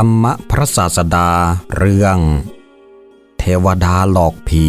รรมพระศาสดาเรื่อง เทวดาหลอกผี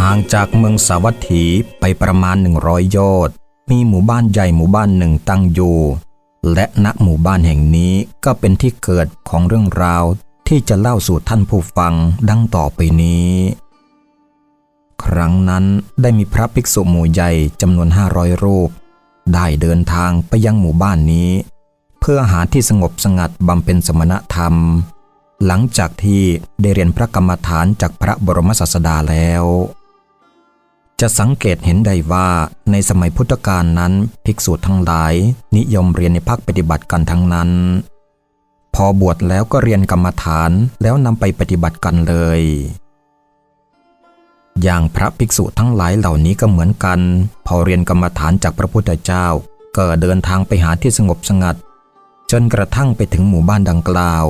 ห่างจากเมืองสาวัตถีไปประมาณ 100 โยชน์ มีหมู่บ้านใหญ่หมู่บ้านหนึ่งตั้งอยู่ และณหมู่บ้านแห่งนี้ก็เป็นที่เกิดของเรื่องราวที่จะเล่าสู่ท่านผู้ฟังดังต่อไปนี้ ครั้งนั้นได้มีพระภิกษุหมู่ใหญ่จำนวนห้าร้อยรูป ได้เดินทางไปยังหมู่บ้านนี้ เพื่อหาที่สงบสงัดบำเพ็ญสมณธรรม หลังจากที่ได้เรียนพระกรรมฐานจากพระบรมศาสดาแล้ว จะสังเกตเห็นได้ว่าในสมัยพุทธกาลนั้นภิกษุทั้งหลาย นิยมเรียนในภาคปฏิบัติกันทั้งนั้น พอบวชแล้วก็เรียนกรรมฐานแล้วนำไปปฏิบัติกันเลย อย่างพระภิกษุทั้งหลายเหล่านี้ก็เหมือนกัน พอเรียนกรรมฐานจากพระพุทธเจ้า ก็เดินทางไปหาที่สงบสงัด จนกระทั่งไปถึงหมู่บ้านดังกล่าว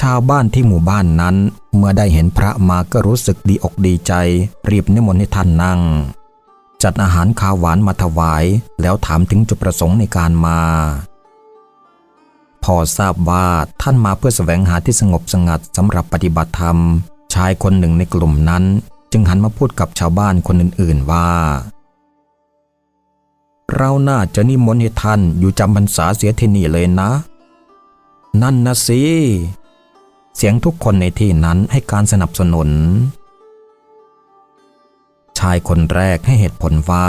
ชาวบ้านที่หมู่บ้านนั้น เมื่อได้เห็นพระมาก็รู้สึกดีอกดีใจ รีบนิมนต์ให้ท่านนั่ง จัดอาหารข้าวหวานมาถวาย แล้วถามถึงจุดประสงค์ในการมา พอทราบว่าท่านมาเพื่อแสวงหาที่สงบสงัดสำหรับปฏิบัติธรรม ชายคนหนึ่งในกลุ่มนั้น จึงหันมาพูดกับชาวบ้านคนอื่น ๆว่า เราน่าจะนิมนต์ให้ท่านอยู่จำพรรษาเสียที่นี่เลยนะ นั่นนะสิเสียงทุกคนในที่นั้นให้การสนับสนุน ชายคนแรกให้เหตุผลว่า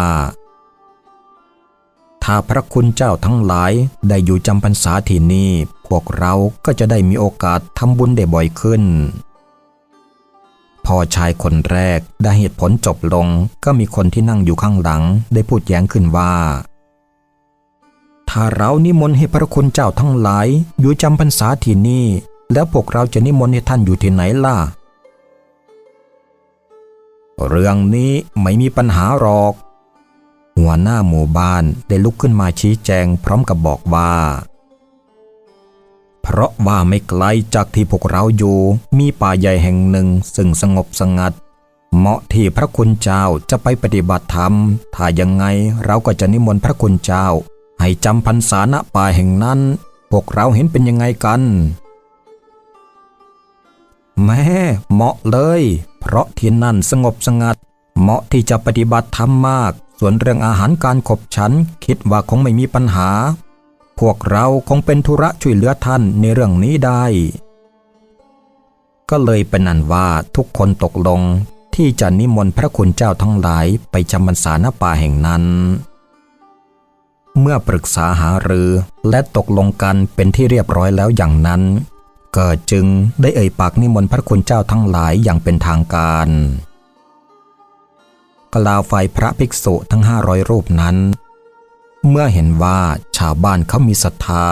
ถ้าพระคุณเจ้าทั้งหลายได้อยู่จำพรรษาที่นี่ พวกเราก็จะได้มีโอกาสทำบุญได้บ่อยขึ้น พอชายคนแรกได้เหตุผลจบลง ก็มีคนที่นั่งอยู่ข้างหลัง ได้พูดแย้งขึ้นว่า ถ้าเรานิมนต์ให้พระคุณเจ้าทั้งหลาย อยู่จำพรรษาที่นี่ แล้วพวกเราจะนิมนต์ให้ท่านอยู่ที่ไหนล่ะ เรื่องนี้ไม่มีปัญหาหรอก หัวหน้าหมู่บ้านได้ลุกขึ้นมาชี้แจงพร้อมกับบอกว่า เพราะว่าไม่ไกลจากที่พวกเราอยู่ มีป่าใหญ่แห่งหนึ่งซึ่งสงบสงัด เหมาะที่พระคุณเจ้าจะไปปฏิบัติธรรม ถ้ายังไงเราก็จะนิมนต์พระคุณเจ้า ให้จำพรรษาณป่าแห่งนั้น พวกเราเห็นเป็นยังไงกันแม่เหมาะเลย เพราะที่นั่นสงบสงัด เหมาะที่จะปฏิบัติธรรมมาก ส่วนเรื่องอาหารการขบฉัน คิดว่าคงไม่มีปัญหา พวกเราคงเป็นธุระช่วยเหลือท่านในเรื่องนี้ได้ ก็เลยเป็นนันว่าทุกคนตกลงที่จะนิมนต์พระคุณเจ้าทั้งหลายไปจำพรรษาณป่าแห่งนั้น เมื่อปรึกษาหารือและตกลงกันเป็นที่เรียบร้อยแล้วอย่างนั้นก็จึงได้เอ่ยปากนิมนต์พระคุณเจ้าทั้งหลายอย่างเป็นทางการกล่าวฝ่ายพระภิกษุทั้งห้าร้อยรูปนั้น เมื่อเห็นว่าชาวบ้านเขามีศรัทธา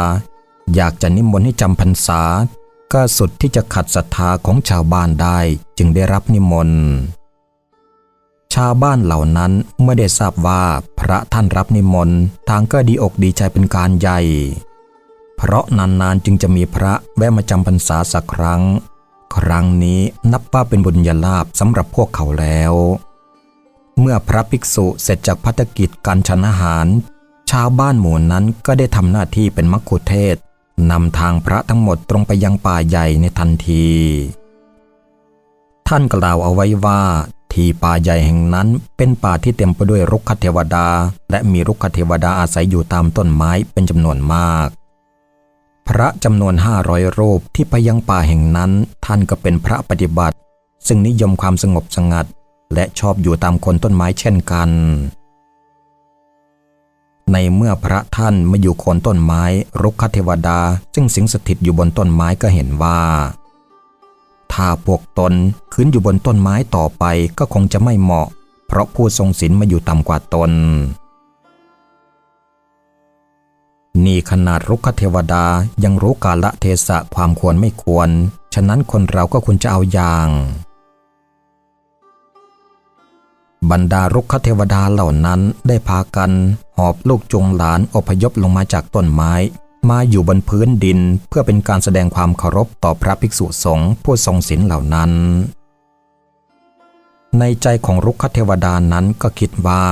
อยากจะนิมนต์ให้จำพรรษา ก็สุดที่จะขัดศรัทธาของชาวบ้านได้จึงได้รับนิมนต์ชาวบ้านเหล่านั้นเมื่อได้ทราบว่าพระท่านรับนิมนต์ทางก็ดีอกดีใจเป็นการใหญ่ เพราะนานๆจึงจะมีพระแวะมาจำพรรษาสักครั้ง ครั้งนี้นับว่าเป็นบุญญาลาภสำหรับพวกเขาแล้ว เมื่อพระภิกษุเสร็จจากพัฒกิจการฉันอาหาร ชาวบ้านหมู่นั้นก็ได้ทำหน้าที่เป็นมัคคุเทศนำทางพระทั้งหมดตรงไปยังป่าใหญ่ในทันที ท่านกล่าวเอาไว้ว่า ที่ป่าใหญ่แห่งนั้นเป็นป่าที่เต็มไปด้วยรุกขเทวดา และมีรุกขเทวดาอาศัยอยู่ตามต้นไม้เป็นจำนวนมาก พระจำนวนห้าร้อยรูปที่ไปยังป่าแห่งนั้น ท่านก็เป็นพระปฏิบัติ ซึ่งนิยมความสงบสงัด และชอบอยู่ตามคนต้นไม้เช่นกัน ในเมื่อพระท่านมาอยู่โคนต้นไม้รุกขเทวดา ซึ่งสิงสถิตอยู่บนต้นไม้ก็เห็นว่า ถ้าพวกตนขึ้นอยู่บนต้นไม้ต่อไปก็คงจะไม่เหมาะ เพราะผู้ทรงศีลมาอยู่ต่ำกว่าตน นี่ขนาดรุกขเทวดายังรู้กาละเทศะความควรไม่ควร ฉะนั้นคนเราก็ควรจะเอาอย่าง บรรดารุกขเทวดาเหล่านั้นได้พากัน หอบลูกจงหลานอพยพลงมาจากต้นไม้ มาอยู่บนพื้นดินเพื่อเป็นการแสดงความเคารพต่อพระภิกษุสงฆ์ผู้ทรงศีลเหล่านั้น ในใจของรุกขเทวดานั้นก็คิดว่า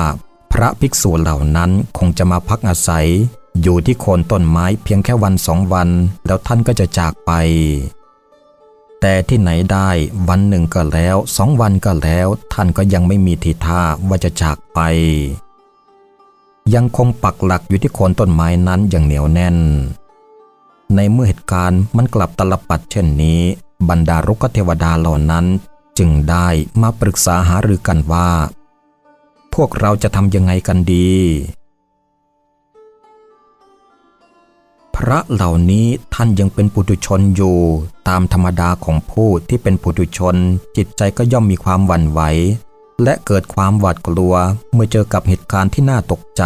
พระภิกษุเหล่านั้นคงจะมาพักอาศัย อยู่ที่โคนต้นไม้เพียงแค่วันสองวัน แล้วท่านก็จะจากไปแต่ที่ไหนได้วันหนึ่งก็แล้วสองวันก็แล้ว ท่านก็ยังไม่มีทีท่าว่าจะจากไป ยังคงปักหลักอยู่ที่โคนต้นไม้นั้นอย่างเหนียวแน่น ในเมื่อเหตุการณ์มันกลับตลปัดเช่นนี้ บรรดารุกเทวดาเหล่านั้นจึงได้มาปรึกษาหารือกันว่า พวกเราจะทำยังไงกันดี พระเหล่านี้ท่านยังเป็นปุถุชนอยู่ตามธรรมดาของผู้ที่เป็นปุถุชน จิตใจก็ย่อมมีความหวั่นไหว และเกิดความหวาดกลัวเมื่อเจอกับเหตุการณ์ที่น่าตกใจ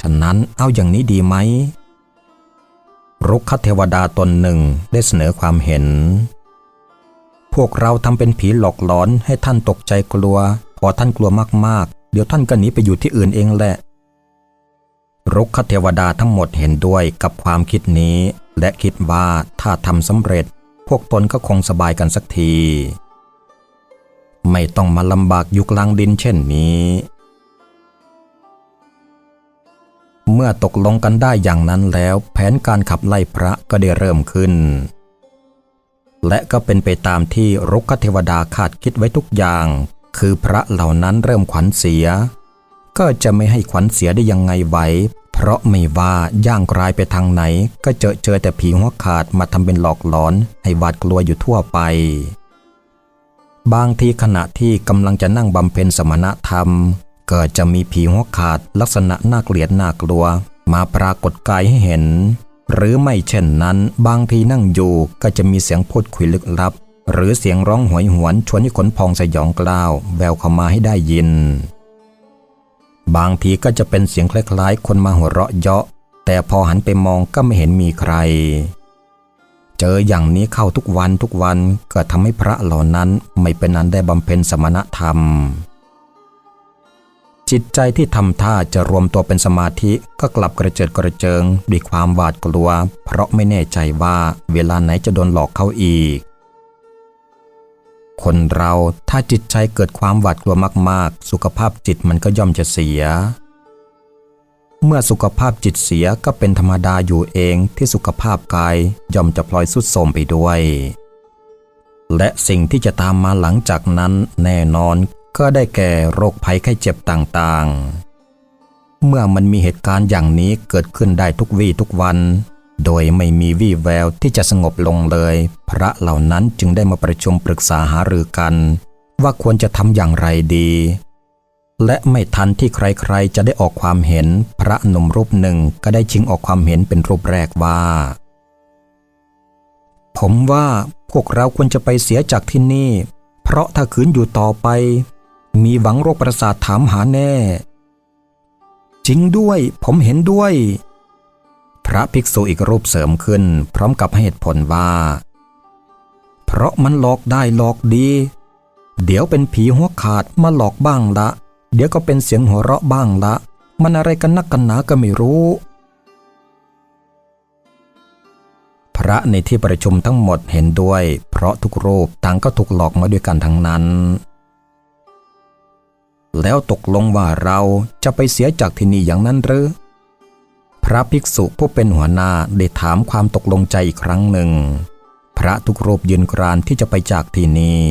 ฉะนั้นเอาอย่างนี้ดีไหมรุกขเทวดาตนหนึ่งได้เสนอความเห็น พวกเราทำเป็นผีหลอกหลอนให้ท่านตกใจกลัว พอท่านกลัวมากๆ เดี๋ยวท่านก็หนีไปอยู่ที่อื่นเองแหละรุกขเทวดาทั้งหมดเห็นด้วยกับความคิดนี้ และคิดว่าถ้าทำสำเร็จ พวกตนก็คงสบายกันสักที ไม่ต้องมาลำบากอยู่กลางดินเช่นนี้ เมื่อตกลงกันได้อย่างนั้นแล้ว แผนการขับไล่พระก็ได้เริ่มขึ้น และก็เป็นไปตามที่รุกขเทวดาคาดคิดไว้ทุกอย่าง คือพระเหล่านั้นเริ่มขวัญเสีย ก็จะไม่ให้ขวัญเสียได้ยังไงไหวเพราะไม่ว่าย่างกลายไปทางไหน ก็เจอเจอแต่ผีหัวขาดมาทำเป็นหลอกหลอน ให้หวาดกลัวอยู่ทั่วไป บางทีขณะที่กำลังจะนั่งบำเพ็ญสมณธรรมก็จะมีผีหัวขาดลักษณะน่าเกลียดน่ากลัว มาปรากฏกายให้เห็น หรือไม่เช่นนั้น บางทีนั่งอยู่ก็จะมีเสียงพูดคุยลึกลับ หรือเสียงร้องหวยหวนชวนให้ขนพองสยองกล้าวแววเข้ามาให้ได้ยิน บางทีก็จะเป็นเสียงคล้ายๆ คนมาหัวเราะเยาะ แต่พอหันไปมองก็ไม่เห็นมีใคร เจออย่างนี้เข้าทุกวันทุกวันก็ทำให้พระเหล่านั้นไม่เป็นอันได้บำเพ็ญสมณธรรม จิตใจที่ทำท่าจะรวมตัวเป็นสมาธิก็กลับกระเจิดกระเจิงด้วยความหวาดกลัว เพราะไม่แน่ใจว่าเวลาไหนจะโดนหลอกเข้าอีก คนเราถ้าจิตใจเกิดความหวาดกลัวมาก ๆ สุขภาพจิตมันก็ย่อมจะเสีย เมื่อสุขภาพจิตเสียก็เป็นธรรมดาอยู่เองที่สุขภาพกายย่อมจะพลอยสุดโทมไปด้วย และสิ่งที่จะตามมาหลังจากนั้นแน่นอนก็ได้แก่โรคภัยไข้เจ็บต่างๆ เมื่อมันมีเหตุการณ์อย่างนี้เกิดขึ้นได้ทุกวี่ทุกวัน โดยไม่มีวี่แววที่จะสงบลงเลย พระเหล่านั้นจึงได้มาประชุมปรึกษาหารือกัน ว่าควรจะทำอย่างไรดี และไม่ทันที่ใครๆ จะได้ออกความเห็น พระหนุ่มรูปหนึ่งก็ได้ชิงออกความเห็นเป็นรูปแรกว่า ผมว่าพวกเราควรจะไปเสียจากที่นี่ เพราะถ้าขืนอยู่ต่อไป มีหวังโรคประสาทถามหาแน่ จริงด้วยผมเห็นด้วย พระภิกษุอีกรูปเสริมขึ้น พร้อมกับให้เหตุผลว่า เพราะมันหลอกได้หลอกดี เดี๋ยวเป็นผีหัวขาดมาหลอกบ้างละ เดี๋ยวก็เป็นเสียงหัวเราะบ้างละ มันอะไรกันนักกันหนาก็ไม่รู้ พระในที่ประชุมทั้งหมดเห็นด้วย เพราะทุกรูปต่างก็ถูกหลอกมาด้วยกันทั้งนั้น แล้วตกลงว่าเราจะไปเสียจากที่นี่อย่างนั้นหรือ พระภิกษุผู้เป็นหัวหน้าได้ถามความตกลงใจอีกครั้งหนึ่ง พระทุกรูปยืนกรานที่จะไปจากที่นี่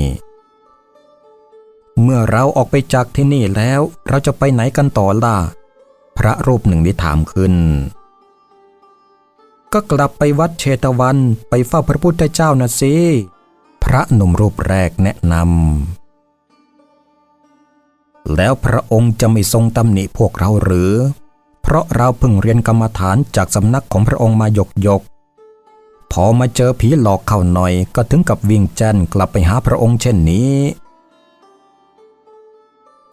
เมื่อเราออกไปจากที่นี่แล้วเราจะไปไหนกันต่อล่ะ พระรูปหนึ่งได้ถามขึ้น ก็กลับไปวัดเชตวันไปเฝ้าพระพุทธเจ้านะสิ พระหนุ่มรูปแรกแนะนำ แล้วพระองค์จะไม่ทรงตำหนิพวกเราหรือ เพราะเราเพิ่งเรียนกรรมฐานจากสำนักของพระองค์มาหยกหยก พอมาเจอผีหลอกเข้าหน่อยก็ถึงกับวิ่งแจ้นกลับไปหาพระองค์เช่นนี้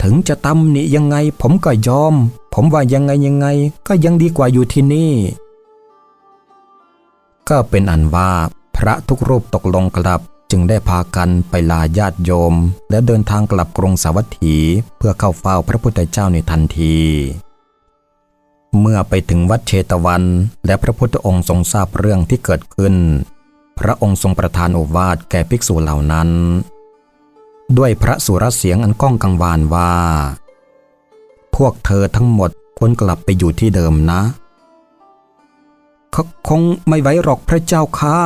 ถึงจะตำหนิยังไงผมก็ยอม ผมว่ายังไงยังไง ก็ยังดีกว่าอยู่ที่นี่ ก็เป็นอันว่าพระทุกรูปตกลงกลับจึงได้พากันไปลาญาติโยม และเดินทางกลับกรุงสาวัตถีเพื่อเข้าเฝ้าพระพุทธเจ้าในทันที เมื่อไปถึงวัดเชตวัน และพระพุทธองค์ทรงทราบเรื่องที่เกิดขึ้น พระองค์ทรงประทานโอวาทแก่ภิกษุเหล่านั้น ด้วยพระสุรเสียงอันก้องกังวานว่า พวกเธอทั้งหมดควรกลับไปอยู่ที่เดิมนะคคงไม่ไหวหรอกพระเจ้าค่ะ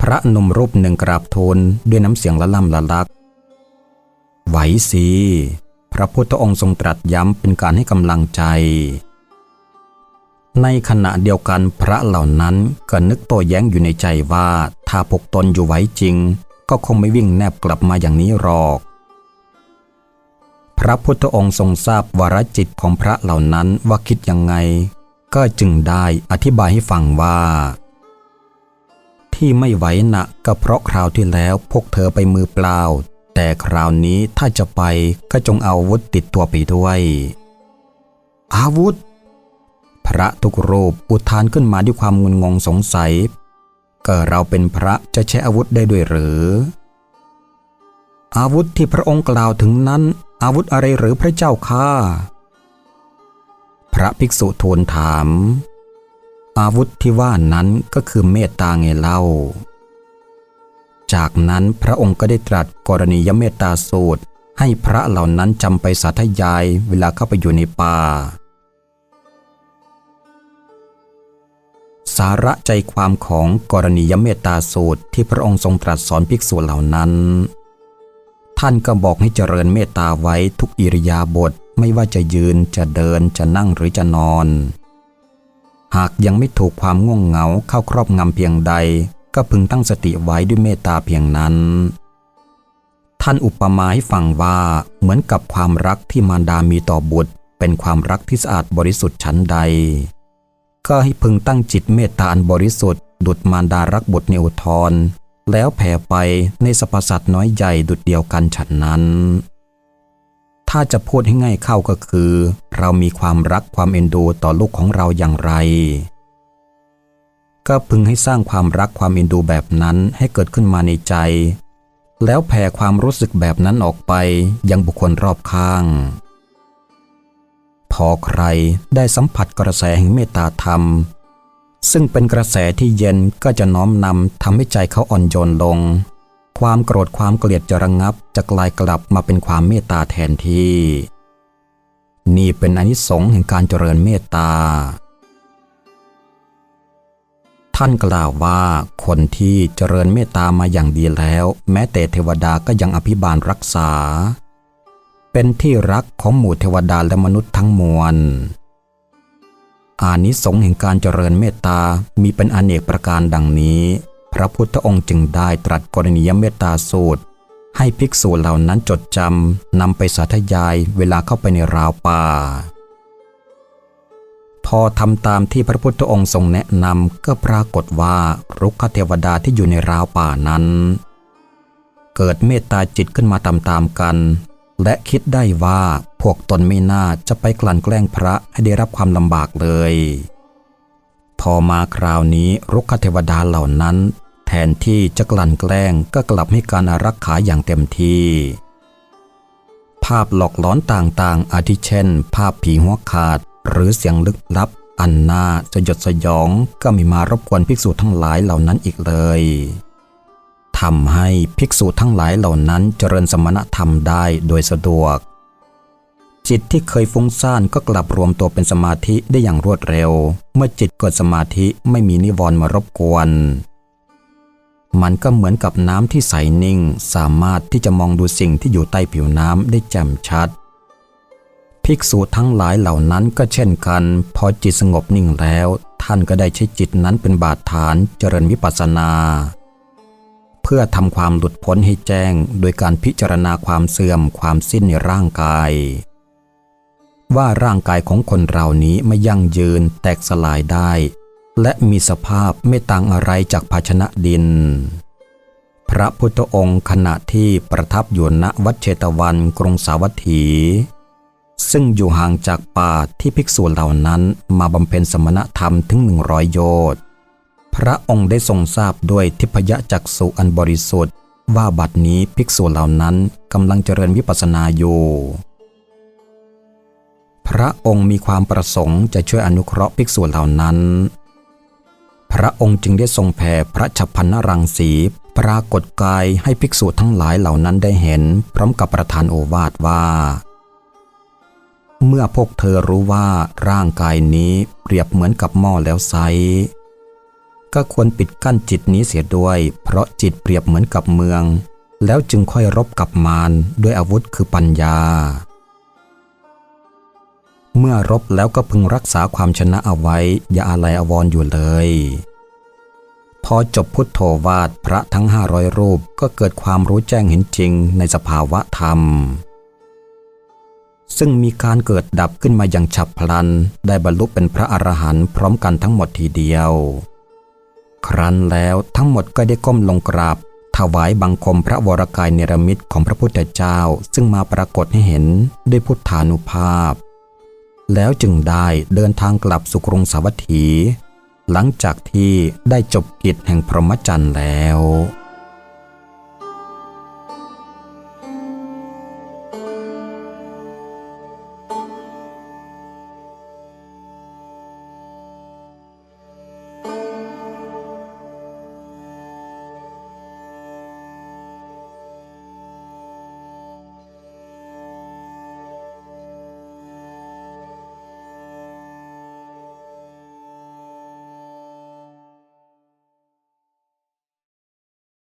พระนมรูปหนึ่งกราบทูลด้วยน้ำเสียงละล่ำละลัก ไหวสิ พระพุทธองค์ทรงตรัสย้ำเป็นการให้กำลังใจ ในขณะเดียวกันพระเหล่านั้นก็นึกโต้แย้งอยู่ในใจว่า ถ้าพวกตนอยู่ไหวจริง ก็คงไม่วิ่งแนบกลับมาอย่างนี้หรอก พระพุทธองค์ทรงทราบวรจิตของพระเหล่านั้นว่าคิดยังไง ก็จึงได้อธิบายให้ฟังว่า ที่ไม่ไหวนะก็เพราะคราวที่แล้วพวกเธอไปมือเปล่า แต่คราวนี้ถ้าจะไปก็จงเอาอาวุธติดตัวไปด้วย อาวุธ พระทุกรูปอุทานขึ้นมาด้วยความงุนงงสงสัย ก็เราเป็นพระจะใช้อาวุธได้ด้วยหรือ อาวุธที่พระองค์กล่าวถึงนั้น อาวุธอะไรหรือพระเจ้าข้าพระภิกษุทูลถาม อาวุธที่ว่านั้นก็คือเมตตาไงเล่า จากนั้นพระองค์ก็ได้ตรัสกรณียเมตตาสูตร ให้พระเหล่านั้นจำไปสาธยายเวลาเข้าไปอยู่ในป่า สาระใจความของกรณียเมตตาสูตรที่พระองค์ทรงตรัสสอนภิกษุเหล่านั้น ท่านก็บอกให้เจริญเมตตาไว้ทุกอิริยาบถไม่ว่าจะยืนจะเดินจะนั่งหรือจะนอน หากยังไม่ถูกความง่วงเหงาเข้าครอบงำเพียงใด ก็พึงตั้งสติไว้ด้วยเมตตาเพียงนั้น ท่านอุปมาให้ฟังว่าเหมือนกับความรักที่มารดามีต่อบุตร เป็นความรักที่สะอาดบริสุทธิ์ชั้นใด ก็ให้พึงตั้งจิตเมตตาอันบริสุทธิ์ ดุจมารดารักบุตรในอุทธรแล้วแผ่ไปในสรรพสัตว์น้อยใหญ่ดุจเดียวกันฉันนั้น ถ้าจะพูดให้ง่ายเข้าก็คือ เรามีความรักความเอ็นดูต่อลูกของเราอย่างไร ก็พึงให้สร้างความรักความเอ็นดูแบบนั้นให้เกิดขึ้นมาในใจ แล้วแผ่ความรู้สึกแบบนั้นออกไปยังบุคคลรอบข้าง พอใครได้สัมผัสกระแสแห่งเมตตาธรรม ซึ่งเป็นกระแสที่เย็นก็จะน้อมนำทำให้ใจเขาอ่อนโยนลง ความโกรธความเกลียดจะระงงับจะกลายกลับมาเป็นความเมตตาแทนที่ นี่เป็นอนิสงส์แห่งการเจริญเมตตา ท่านกล่าวว่าคนที่เจริญเมตตามาอย่างดีแล้ว แม้แต่เทวดาก็ยังอภิบาลรักษา เป็นที่รักของหมู่เทวดาและมนุษย์ทั้งมวล อานิสงส์แห่งการเจริญเมตตา มีเป็นอเนกประการดังนี้ พระพุทธองค์จึงได้ตรัสกรณียเมตตาสูตร ให้ภิกษุเหล่านั้นจดจำนำไปสาธยายเวลาเข้าไปในราวป่า พอทำตามที่พระพุทธองค์ทรงแนะนำก็ปรากฏว่ารุกขเทวดาที่อยู่ในราวป่านั้นเกิดเมตตาจิตขึ้นมาตามๆกัน และคิดได้ว่าพวกตนไม่น่าจะไปกลั่นแกล้งพระให้ได้รับความลำบากเลย พอมาคราวนี้รุกขเทวดาเหล่านั้น แทนที่จะกลั่นแกล้งก็กลับให้การอารักขาอย่างเต็มที่ ภาพหลอกหลอนต่างๆ อาทิเช่น ภาพผีหัวขาดหรือเสียงลึกลับ อันน่าสยดสยองก็มีมารบกวนภิกษุทั้งหลายเหล่านั้นอีกเลย ทำให้ภิกษุทั้งหลายเหล่านั้นเจริญสมณธรรมได้โดยสะดวก จิตที่เคยฟุ้งซ่านก็กลับรวมตัวเป็นสมาธิได้อย่างรวดเร็ว เมื่อจิตเกิดสมาธิไม่มีนิวรณ์มารบกวน มันก็เหมือนกับน้ำที่ใสนิ่ง สามารถที่จะมองดูสิ่งที่อยู่ใต้ผิวน้ำได้แจ่มชัด ภิกษุทั้งหลายเหล่านั้นก็เช่นกัน พอจิตสงบนิ่งแล้ว ท่านก็ได้ใช้จิตนั้นเป็นบาดฐานเจริญวิปัสสนา พื่อทำความหลุดพ้นให้แจ้ง โดยการพิจารณาความเสื่อมความสิ้นในร่างกาย ว่าร่างกายของคนเรานี้ไม่ยั่งยืนแตกสลายได้ และมีสภาพไม่ต่างอะไรจากภาชนะดิน พระพุทธองค์ขณะที่ประทับอยู่ณวัดเชตวันกรุงสาวัตถี ซึ่งอยู่ห่างจากป่าที่ภิกษุเหล่านั้นมาบำเพ็ญสมณธรรมถึงหนึ่งร้อยโยชน์ พระองค์ได้ทรงทราบด้วยทิพยจักษุอันบริสุทธิ์ ว่าบัดนี้ภิกษุเหล่านั้นกำลังเจริญวิปัสสนาอยู่พระองค์มีความประสงค์จะช่วยอนุเคราะห์ภิกษุเหล่านั้น พระองค์จึงได้ทรงแผ่พระฉัพพนรังสีปรากฏกายให้ภิกษุทั้งหลายเหล่านั้นได้เห็น พร้อมกับประทานโอวาทว่า เมื่อพวกเธอรู้ว่าร่างกายนี้เปรียบเหมือนกับหม้อแล้วไซ ก็ควรปิดกั้นจิตนี้เสียด้วย เพราะจิตเปรียบเหมือนกับเมือง แล้วจึงค่อยรบกับมารด้วยอาวุธคือปัญญา เมื่อรบแล้วก็พึงรักษาความชนะเอาไว้ อย่าอะไรอวรณ์อยู่เลย พอจบพุทโธวาทพระทั้งห้าร้อยรูปก็เกิดความรู้แจ้งเห็นจริงในสภาวะธรรมซึ่งมีการเกิดดับขึ้นมาอย่างฉับพลัน ได้บรรลุเป็นพระอรหันต์พร้อมกันทั้งหมดทีเดียว ครั้นแล้วทั้งหมดก็ได้ก้มลงกราบ ถวายบังคมพระวรกายเนรมิตของพระพุทธเจ้า ซึ่งมาปรากฏให้เห็นด้วยพุทธานุภาพ แล้วจึงได้เดินทางกลับสุกรุงสาวัตถี หลังจากที่ได้จบกิจแห่งพรหมจรรย์แล้ว